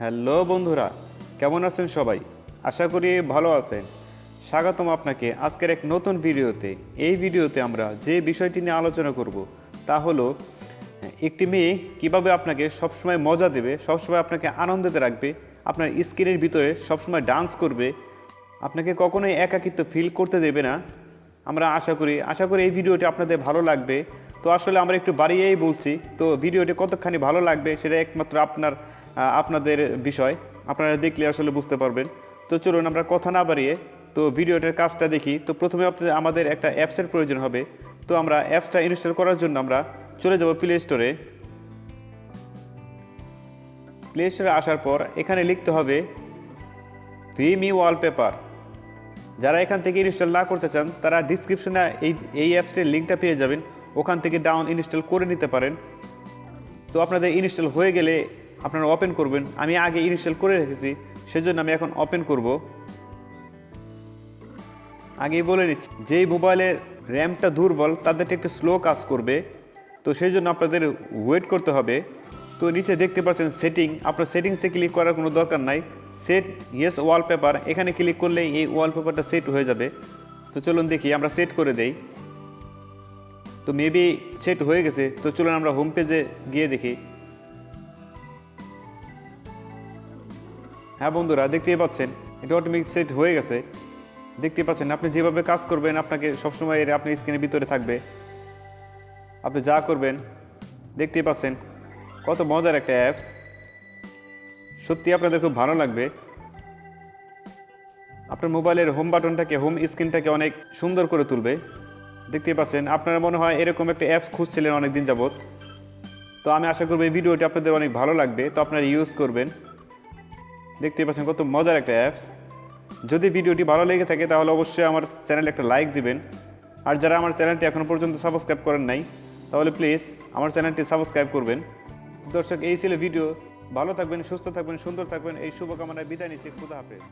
Hello বন্ধুরা, কেমন আছেন সবাই? আশা করি ভালো আছেন। স্বাগতম আপনাকে আজকের এক নতুন ভিডিওতে। এই ভিডিওতে আমরা যে বিষয়টি নিয়ে আলোচনা করব তা হলো, একটি মেয়ে কীভাবে আপনাকে সবসময় মজা দেবে, সবসময় আপনাকে আনন্দতে রাখবে, আপনার স্ক্রিনের ভিতরে সবসময় ডান্স করবে, আপনাকে কখনোই একাকিত্ব ফিল করতে দেবে না। আমরা আশা করি আশা করি এই ভিডিওটি আপনাদের ভালো লাগবে। তো আসলে আমরা একটু বাড়িয়েই বলছি, তো ভিডিওটি কতখানি ভালো লাগবে সেটা একমাত্র আপনার আপনাদের বিষয়। আপনারা দেখলে আসলে বুঝতে পারবেন। তো চলুন আমরা কথা না বাড়িয়ে, তো ভিডিওটার কাজটা দেখি। তো প্রথমে আপনাদের আমাদের একটা অ্যাপসের প্রয়োজন হবে। তো আমরা অ্যাপসটা ইনস্টল করার জন্য আমরা চলে যাব প্লে স্টোরে প্লে স্টোরে আসার পর এখানে লিখতে হবে ভিমি ওয়ালপেপার যারা এখান থেকে ইনস্টল না করতে চান, তারা ডিসক্রিপশনে এই এই অ্যাপসটির লিঙ্কটা পেয়ে যাবেন। ওখান থেকে ডাউন ইনস্টল করে নিতে পারেন। তো আপনাদের ইনস্টল হয়ে গেলে আপনারা ওপেন করবেন। আমি আগে ইনস্টল করে রেখেছি, সেজন্য আমি এখন ওপেন করব। আগেই বলে নিচ্ছি, যেই মোবাইলের র্যামটা দুর্বল তাদেরটা একটু স্লো কাজ করবে। তো সেই জন্য আপনাদের ওয়েট করতে হবে। তো নিচে দেখতে পাচ্ছেন সেটিং আপনার সেটিংসে ক্লিক করার কোনো দরকার নাই। সেট ইয়েস ওয়ালপেপার এখানে ক্লিক করলে এই ওয়ালপেপারটা সেট হয়ে যাবে। তো চলুন দেখি, আমরা সেট করে দেই। তো মেবি সেট হয়ে গেছে, তো চলুন আমরা হোম পেজে গিয়ে দেখি। হ্যাঁ বন্ধুরা, দেখতেই পাচ্ছেন, এটা অটোমেটিক সেট হয়ে গেছে। দেখতে পাচ্ছেন, আপনি যেভাবে কাজ করবেন, আপনাকে সবসময় এর, আপনার স্ক্রিনের ভিতরে থাকবে। আপনি যা করবেন, দেখতেই পাচ্ছেন, কত মজার একটা অ্যাপস সত্যি আপনাদের খুব ভালো লাগবে। আপনার মোবাইলের হোম বাটনটাকে হোম স্ক্রিনটাকে অনেক সুন্দর করে তুলবে। দেখতেই পাচ্ছেন, আপনারা মনে হয় এরকম একটা অ্যাপস খুঁজছিলেন অনেক দিন যাবত তো আমি আশা করব এই ভিডিওটি আপনাদের অনেক ভালো লাগবে। তো আপনারা ইউজ করবেন। দেখতেই পাচ্ছেন কত মজার একটা অ্যাপস যদি ভিডিওটি ভালো লেগে থাকে, তাহলে অবশ্যই আমার চ্যানেলে একটা লাইক দিবেন। আর যারা আমার চ্যানেলটি এখনও পর্যন্ত সাবস্ক্রাইব করেন নাই, তাহলে প্লিজ আমার চ্যানেলটি সাবস্ক্রাইব করবেন। দর্শক, এই ছিল ভিডিও ভালো থাকবেন, সুস্থ থাকবেন, সুন্দর থাকবেন। এই শুভকামনায় বিদায় নিচ্ছি। খুদা হাফেজ।